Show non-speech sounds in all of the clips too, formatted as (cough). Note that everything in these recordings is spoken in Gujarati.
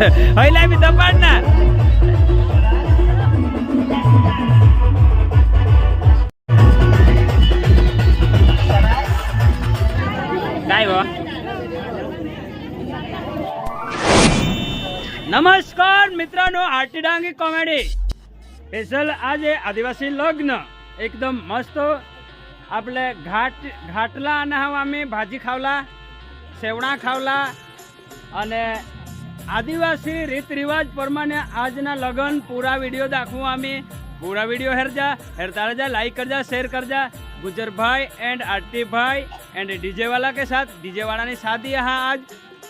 હૈલા બી દબાણ ના નમસ્કાર મિત્રોનો આરટી કોમેડી સ્પેશિયલ આજે આદિવાસી લગ્ન એકદમ મસ્ત આપણે ઘાટ ઘાટલા અને અમે ભાજી ખાવલા સેવણા ખાવલા અને આદિવાસી રીત રિવાજ પ્રમાણે આજના લગન પૂરા વીડિયો દાખવું અમે પૂરા વીડિયો હેરજા, હેરતા રહેજા લાઈક કરજા શેર કરજા. ગુજરભાઈ એન્ડ આરતીભાઈ એન્ડ ડીજેવાલા કે સાથ ડીજેવાળાની શાદી હા આજ.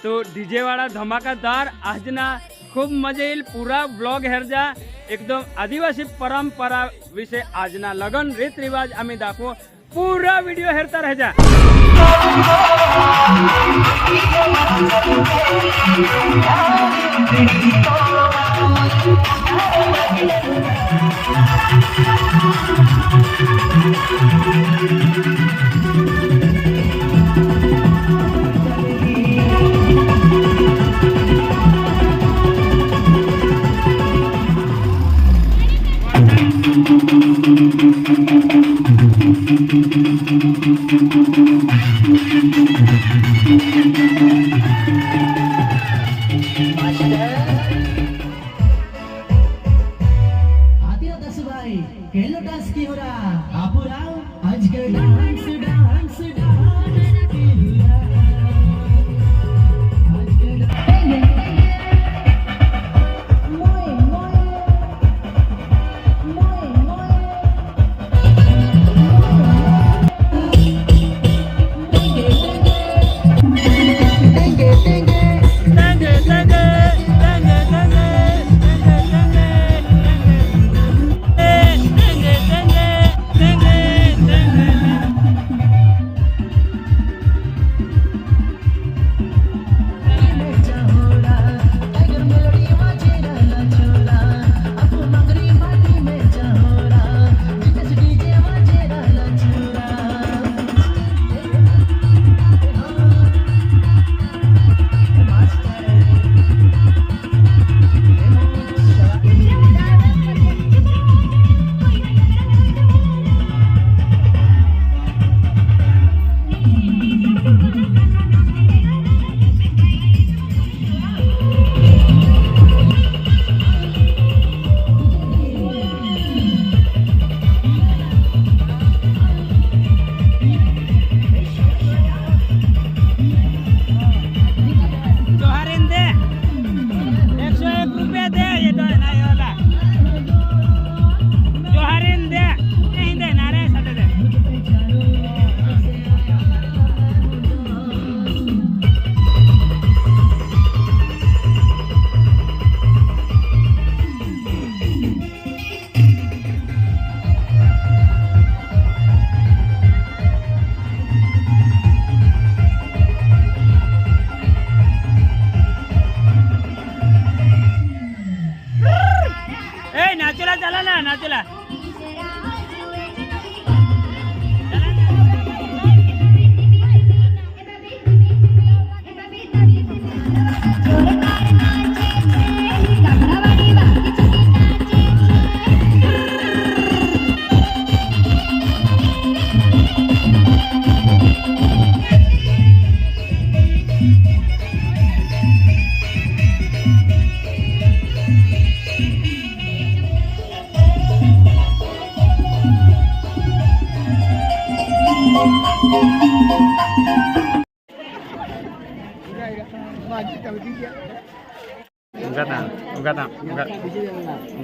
તો ડીજેવાળા ધમાકાદાર આજના ખૂબ મજેલ પૂરા બ્લોગ હેરજા. એકદમ આદિવાસી પરંપરા વિશે આજના લગન રીત રિવાજ અમે દાખવો. પૂરા વીડિયો હેરતા રહેજા Thank you. Thank you.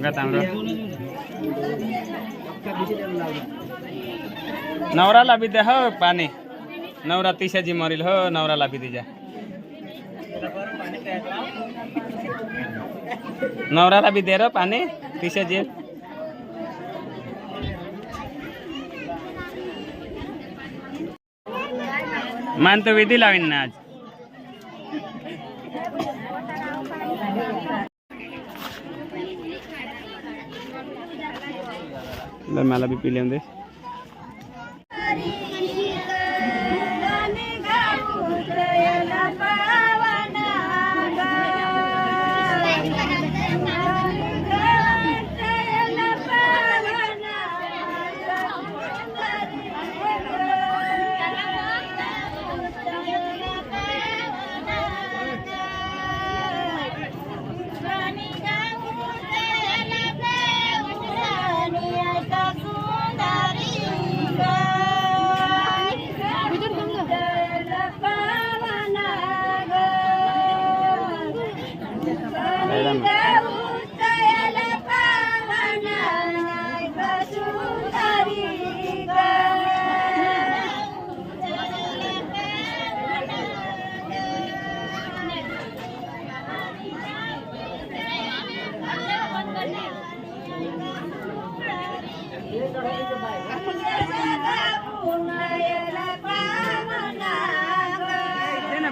का तांबडा नवराला बी द्या हो पाणी. नवरा तिशाजी मरील हो नवराला बी तिच्या नवराला बी दे र पाणी तिशाजी मान तो विधी लावीन ना आज. ਲੈ ਮੈਂ ਲਾ ਵੀ ਪੀ ਲੈਂਦੇ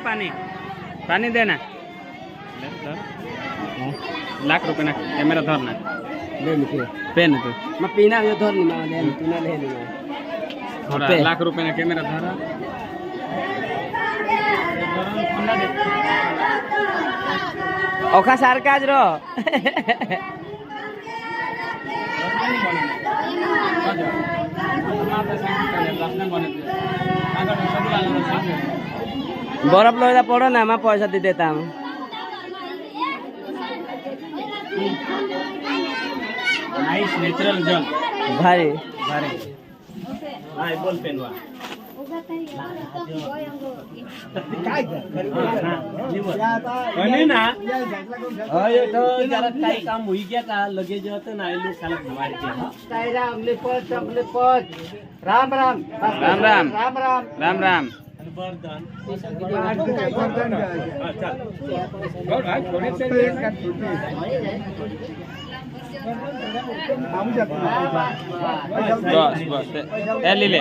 પાણી. પાણી દે ને લાખ રૂપિયા ના કેમેરા ધોર ના પેન હતું. મેં પીના આવ્યો ધોરની માવા દે તું લાખ રૂપિયા ઓખા સારકા જ રહો. বরফ লইলা পড়ো না আমার পয়সা দিতে তাম ভাই ভাই বল পেন ભારી ભારે હા બોલ પેનવા ના હવે તો જરા કઈ કામ હોઈ ગયા તા લગેજ હતો ને એ લોકો ખાલી ભવાડી ગયા રામ રામ રામ રામ રામ રામ રામ રામ અને બરદાન બસ બસ એ લીલે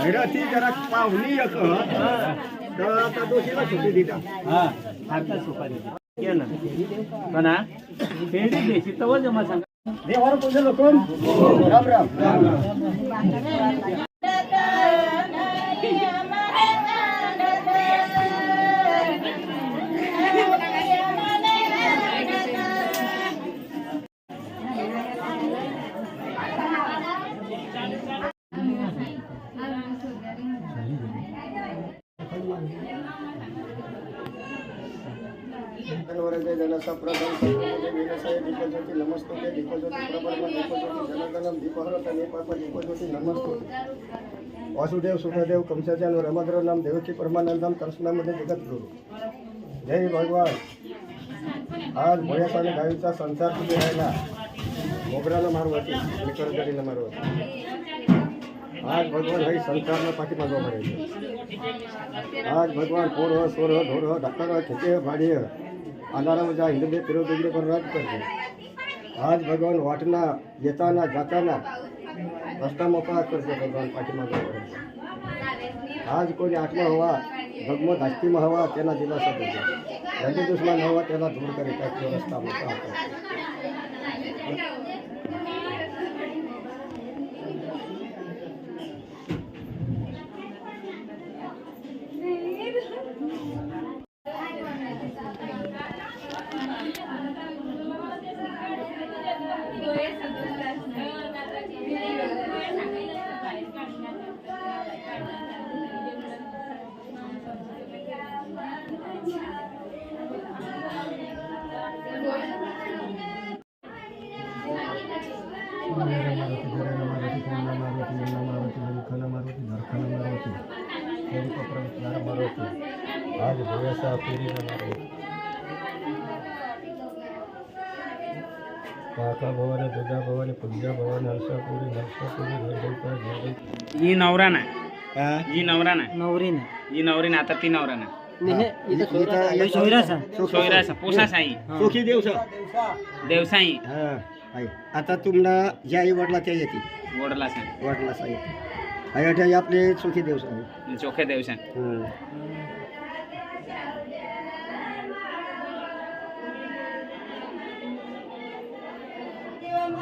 ઘેરાથી જરાક પાવલી એક તો આ તો કેવા દીધા. હા આટલા સુકા દીધા. કેના કના પેડી રામ રામ. જનવરજય જનસપ્રદમ સપ્રમદે વિનસય દીપજ્યોતિ નમસ્તુતે દીપજ્યોતિ પ્રબળમ દીપજ્યોતિ જનગણમ દીપહરત નિપાપ દીપજ્યોતિ નમસ્તુતે વાસુદેવ, સુખદેવ કંસાચાન રમદ્ર નામ, દેવકી પરમાનંદમ કૃષ્ણમદે જગતગુરુ જય ભગવાન. આજ ભોયસ અને ગાવિતા સંસાર સુધી રહેલા મોગરાનો મારું હતી નીકળ કરીને મારું હતું આજ ભગવાન હઈ સંસારને પાકી માંગવા પડે છે. આજ ભગવાન પોર સોર ઢોર ઢક્કર ખેતી ભાડીએ. આનારા જા હિન્દુ પીરો દિગડે પર રાજ કરશે આજ ભગવાન વાટના, જતાના, જાતાના રસ્તામાં પાસ કરશે ભગવાન પાછી જવા આજ કોઈની આટલા હોવા, ભગમત હસ્તીમાં હોવા, તેના દિલાસા છે રજુ દુશ્મન હોવા, તેના દૂર કરી કાઢજો રસ્તામાં પાસ કરશે. पेरी जाणार आहे. भवानी दुर्गा भवानी पूजा भवानी हर्षापुरी हर्षापुरी घरगुता घरगुता ही नवरा ना ही? नवरा ना नवरीन ही नवरी ना आता ती नवरा ना देवसाई. हा आता तुम्हाला ज्या आई वडला त्या येतील. वडला वडला साई. अयोध्या आपले सुखी देवसा. आहे चोखे देवसाई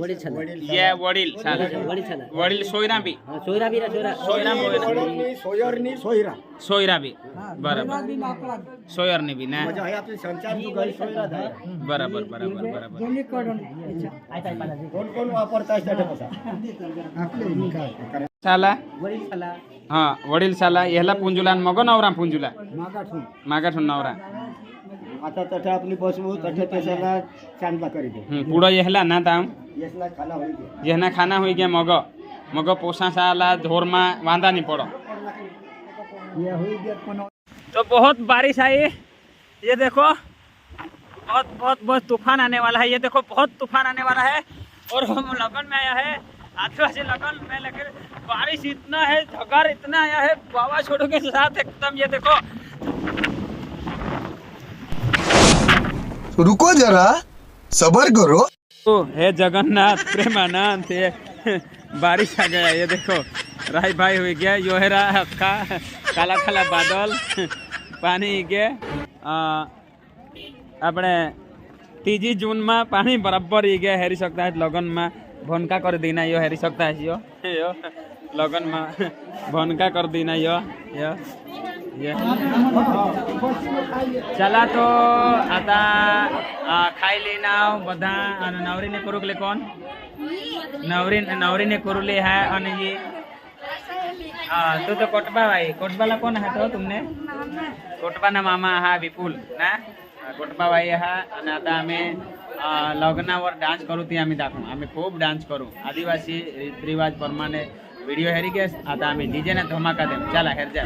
वडील या साला। वडील साला। वडील साला? ह्याला पुंजुला मग नवरा पुंजुला? मागाठून नवरा। आता तठा आपली बसवू तठा त्याच्याला चांदला करीत हम्म, पुढं ह्याला ना ताम यसला खाना होईल જેના ખાના હોય ગયા મગ મગ પોસા સાલા ધોરમાં વાંધા नहीं पड़ो तो बहुत बारिश आई ये देखो बहुत बहुत बहुत तूफान आने वाला है ये देखो बहुत तूफान आने वाला है और हम लगन में आया है आदिवासी लगन में लेकिन बारिश इतना है झगार इतना आया है बाबा छोड़ो के साथ एकदम ये देखो रुको जरा सबर करो ओ हे जगन्नाथ प्रेमानंद ये (laughs) बारिश आ गया ये देखो राय भाई हो गया योहरा का काला काला बादल પાણી કે અ, આપણે ત્રીજી જૂનમાં પાણી બરાબર ઈ ગયા હેરી શકતા હે લગનમાં ભનકા કરી દીના યો હેરી શકતા હે યો યો લગનમાં ભનકા કરી દીના યો યો યો चला तो आता खाई लेना बधा नवरी ने करू ले कौन नवरी नवरी ने करू ले है अने ये हाँ तू तो कोटबा भाई कोटबा ला कौन है तो तुमने कोटबा ना मामा है विपुल ना कोटबा भाई है अने आता हमें लग्नावर डांस करू थी आम्ही दाखवू आम्ही खूप डान्स करू आदिवासी रिवाज प्रमाणे व्हिडिओ हेरी गेस आता आम्ही डीजे ने धमाका देऊ चला हेर जा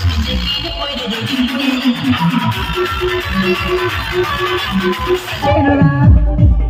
世界一定会对你点点头。哒啦啦。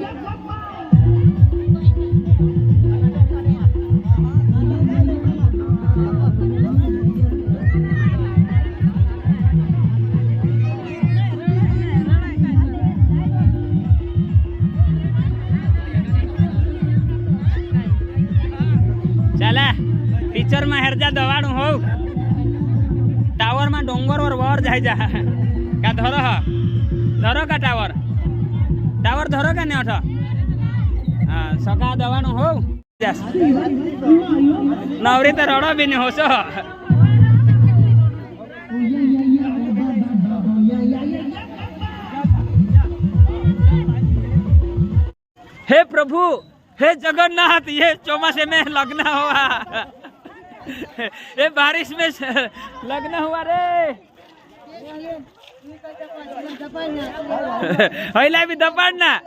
টাওয়ার যাই যা ଧର ধর হ ধর কা টাওয়ার টাওয়ার ଅଠ কা নে অঠ હા સકા દવાનું હોવ નવરી તો રડો બી ହେ હોશો હે પ્રભુ હે જગન્નાથ ये ચોમાસે મેં લગ્ન ଲଗ୍ନ ये ରେ હૈલા બી દપાડ ના